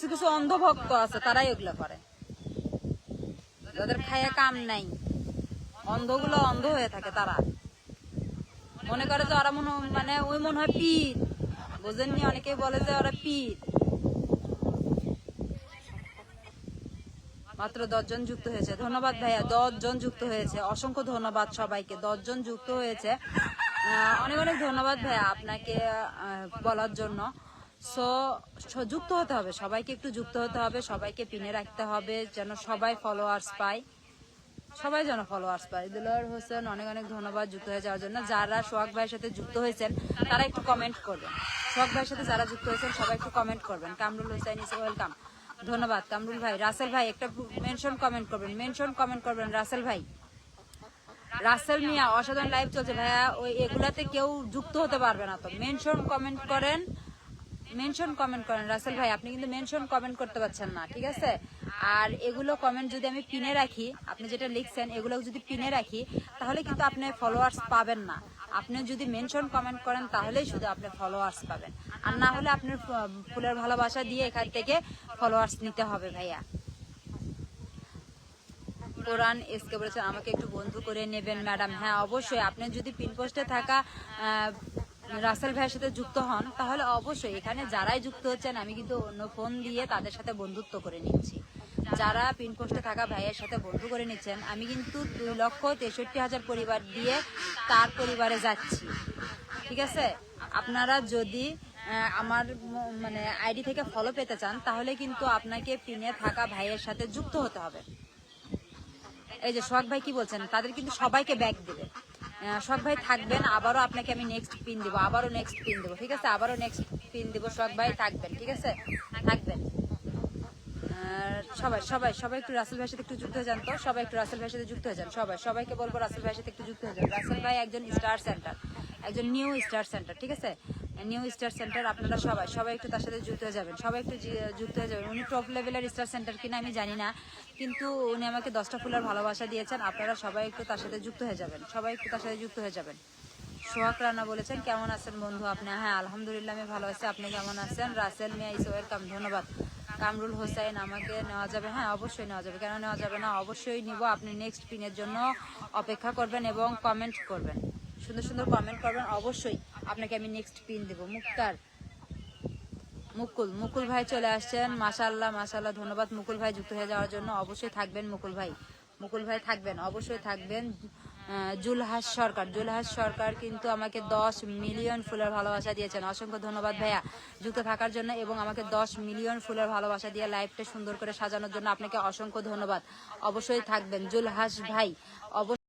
কিছু কিছু অন্ধভক্ত আছে, তারাই ওগুলো করে। যাদের খাইয়া কাম নাই। অন্ধগুলো অন্ধ হয়ে থাকে তারা। মনে করে যে ওরা মনে মানে ওই মনে হয় পিঠ বোঝেননি, অনেকেই বলে যে ওরা পিঠ মাত্র দশজন যুক্ত হয়েছে। ধন্যবাদ ভাইয়া, দশজন যুক্ত হয়েছে। অসংখ্য ধন্যবাদ সবাইকে। দশজন যুক্ত হয়েছে। অনেক অনেক ধন্যবাদ ভাইয়া আপনাকে বলার জন্য। সো, যুক্ত হতে হবে। সবাইকে একটু যুক্ত হতে হবে, সবাইকে পিনে রাখতে হবে, যেন সবাই ফলোয়ার্স পায়। সবাই যেন ফলোয়ার্স পায়। দিলওয়ার হোসেন, অনেক অনেক ধন্যবাদ যুক্ত হয়ে যাওয়ার জন্য। যারা সোহাগ ভাইয়ের সাথে যুক্ত হয়েছেন, তারা একটু কমেন্ট করবেন সোহাগ ভাইয়ের সাথে যারা যুক্ত হয়েছেন, সবাই একটু কমেন্ট করবেন। কামরুল হোসেন ইস ওয়েলকাম ধন্যবাদ। কামরুল ভাই, রাসেল ভাই, একটা মেনশন কমেন্ট করবেন। মেনশন কমেন্ট করবেন রাসেল ভাই। রাসেল মিয়া, অসাধারণ লাইভ চলছে। ভাইয়া, ওই এগুলাতে কেউ যুক্ত হতে পারবে না তো। মেনশন কমেন্ট করেন। মেনশন কমেন্ট করেন, রাসেল ভাই, আপনি কিন্তু মেনশন কমেন্ট করতে পারছেন না, ঠিক আছে? আর এগুলো কমেন্ট যদি আমি পিনে রাখি, আপনি যেটা লিখছেন, এগুলো যদি পিনে রাখি, তাহলে কিন্তু আপনি ফলোয়ার্স পাবেন না। আপনি যদি মেনশন কমেন্ট করেন, তাহলেই শুধু আপনি ফলোয়ার্স পাবেন। আর না হলে আপনার ফুলের ভালোবাসা দিয়ে এখান থেকে ফলোয়ার্স নিতে হবে, ভাইয়া। কোরআন এসকে বলেছেন, আমাকে একটু বন্ধু করে নেবেন, ম্যাডাম। হ্যাঁ অবশ্যই। আপনি যদি পিন পোস্টে থাকা রাসেল ভাইয়ের সাথে যুক্ত হন, তাহলে অবশ্যই এখানে যারাই যুক্ত হচ্ছেন, আমি কিন্তু অন্য ফোন দিয়ে তাদের সাথে বন্ধুত্ব করে নিচ্ছি। যারা পিন পোস্টে থাকা ভাইয়ের সাথে বন্ধু করে নিচ্ছেন, আমি কিন্তু দুই লক্ষ তেষট্টি হাজার পরিবার দিয়ে তার পরিবারে যাচ্ছি। ঠিক আছে? আপনারা যদি আমার মানে আইডি থেকে ফলো পেতে চান, তাহলে কিন্তু আপনাকে পিনে থাকা ভাইয়ের সাথে যুক্ত হতে হবে। এই যে সোহাগ ভাই কি বলছেন, তাদের কিন্তু সবাইকে ব্যাগ দেবে। সোহাগ ভাই থাকবেন, আবারও আপনাকে আমি নেক্সট পিন দিব, আবারও নেক্সট পিন দেবো, ঠিক আছে? আবারও নেক্সট পিন দেবো সব ভাই থাকবেন, ঠিক আছে? থাকবেন। সবাই সবাই সবাই একটু রাসেল ভাইয়ের সাথে একটু যুক্ত হয়ে যান তো? সবাই একটু রাসেল ভাইয়ের সাথে যুক্ত হয়ে যান, সবাই, সবাইকে বলব রাসেল ভাইয়ের সাথে একটু যুক্ত হয়ে যান। রাসেল ভাই একজন স্টার সেন্টার, একজন নিউ স্টার সেন্টার, ঠিক আছে? নিউ স্টার সেন্টার আপনারা সবাই সবাই একটু তার সাথে যুক্ত হয়ে যাবেন। সবাই একটু যুক্ত হয়ে যাবেন। উনি টপ লেভেলের স্টার সেন্টার কিনা আমি জানি না, কিন্তু উনি আমাকে দশটা ফুলের ভালোবাসা দিয়েছেন। আপনারা সবাই একটু তার সাথে যুক্ত হয়ে যাবেন। সবাই একটু তার সাথে যুক্ত হয়ে যাবেন। সোহাগ রানা বলেছেন, কেমন আছেন বন্ধু আপনি? হ্যাঁ আলহামদুলিল্লাহ আমি ভালো আছি। আপনি কেমন আছেন? রাসেল মিয়া, ইস, ওয়েলকাম, ধন্যবাদ। কামরুল হোসেন আমাকে নেওয়া যাবে? হ্যাঁ অবশ্যই নেওয়া যাবে। কেন নেওয়া যাবে না? অবশ্যই নিব। আপনি নেক্সট পিনের জন্য অপেক্ষা করবেন এবং কমেন্ট করবেন। সুন্দর সুন্দর কমেন্ট করবেন, অবশ্যই আপনাকে আমি নেক্সট পিন দেবো। মুক্তার, মুকুল মুকুল ভাই চলে আসছেন। মাশাল্লাহ মাশাল্লাহ ধন্যবাদ। মুকুল ভাই যুক্ত হয়ে যাওয়ার জন্য অবশ্যই থাকবেন মুকুল ভাই। মুকুল ভাই থাকবেন, অবশ্যই থাকবেন। জুলহাস সরকার জুলহাস সরকার কিন্তু আমাকে দশ মিলিয়ন ফুলের ভালোবাসা দিয়েছেন। অসংখ্য ধন্যবাদ ভাইয়া যুক্ত থাকার জন্য এবং আমাকে দশ মিলিয়ন ফুলের ভালোবাসা দিয়ে লাইফটা সুন্দর করে সাজানোর জন্য আপনাকে অসংখ্য ধন্যবাদ। অবশ্যই থাকবেন জুলহাস ভাই। অবশ্যই